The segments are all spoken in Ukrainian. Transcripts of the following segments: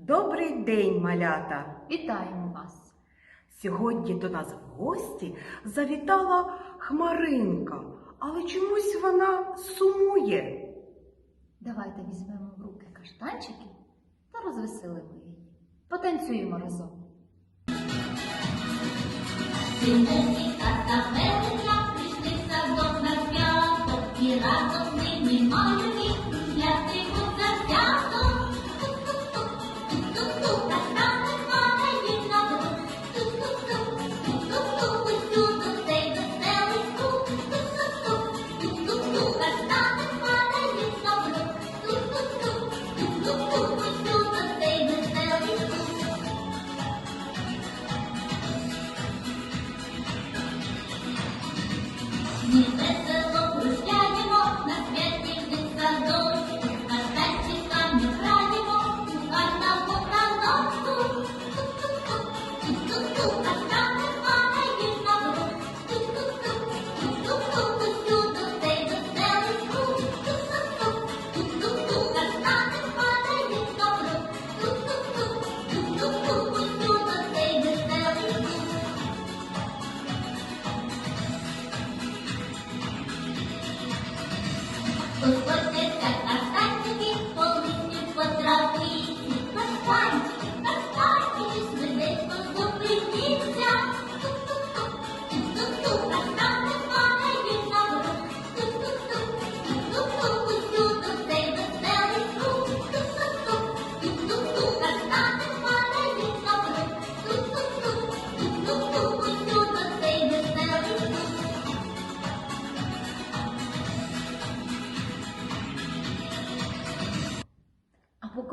Добрий день, малята! Вітаємо вас! Сьогодні до нас в гості завітала Хмаринка, але чомусь вона сумує. Давайте візьмемо в руки каштанчики та розвеселимо її. Потанцюємо разом. Синельника та велика прийшли садок на свято, і разом з ними малюки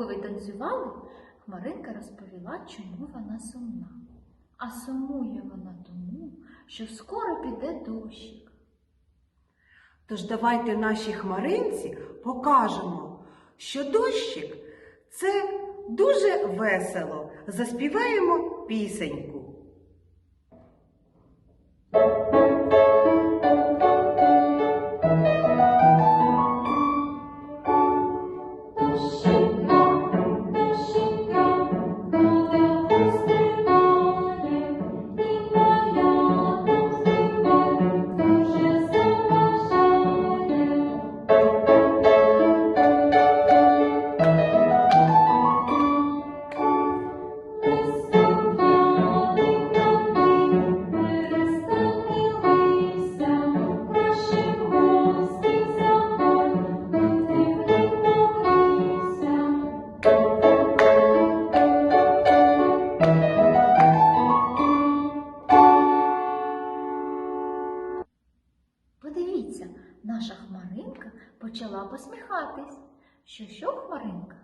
Ви танцювали, Хмаринка розповіла, чому вона сумна. А сумує вона тому, що скоро піде дощик. Тож давайте нашій хмаринці покажемо, що дощик це дуже весело. Заспіваємо пісеньку. Наша хмаринка почала посміхатись. Що що хмаринка?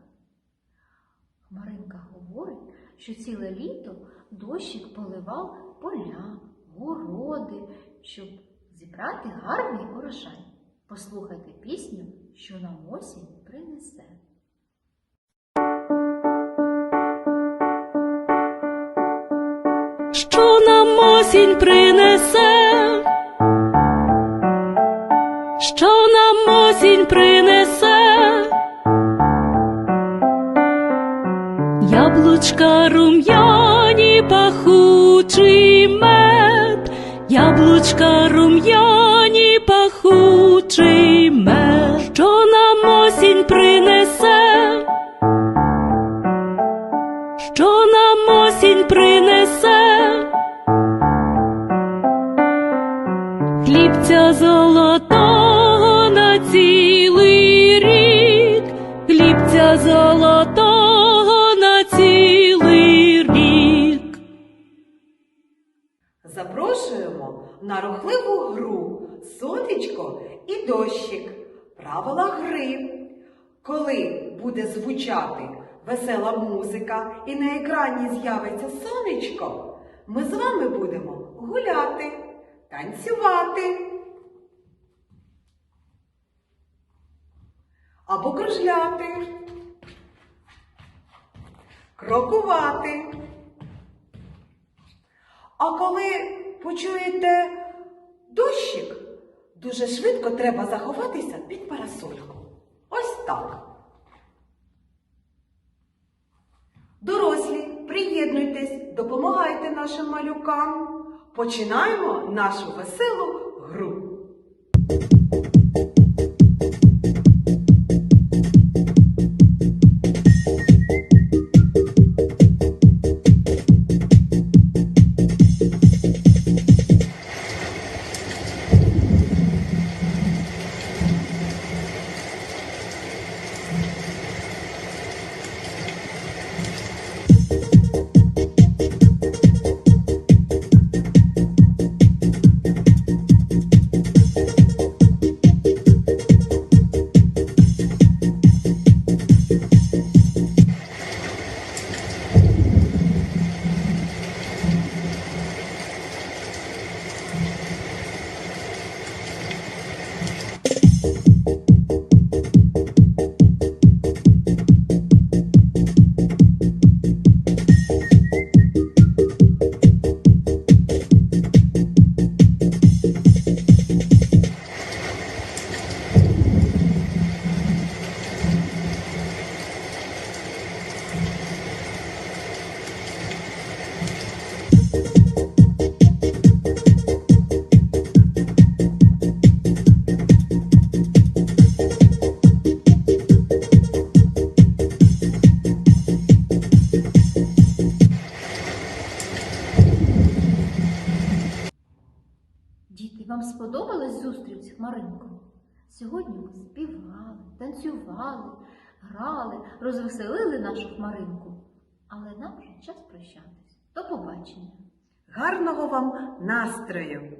Хмаринка говорить, що ціле літо дощик поливав поля, городи, щоб зібрати гарний урожай. Послухайте пісню, що нам осінь принесе. що нам осінь принесе, що нам осінь принесе, яблучка рум'яні, пахучий мед, яблучка рум'яні, пахучий мед, що нам осінь принесе. Що нам осінь принесе? Хлібця золотого золотого на цілий рік. Запрошуємо на рухливу гру Сонечко і дощик. Правила гри. Коли буде звучати весела музика і на екрані з'явиться сонечко, ми з вами будемо гуляти, танцювати або кружляти, крокувати. А коли почуєте дощик, дуже швидко треба заховатися під парасольку. Ось так. Дорослі, приєднуйтесь, допомагайте нашим малюкам. Починаємо нашу веселу. Сьогодні ми співали, танцювали, грали, розвеселили нашу хмаринку. Але нам вже час прощатись. До побачення! Гарного вам настрою!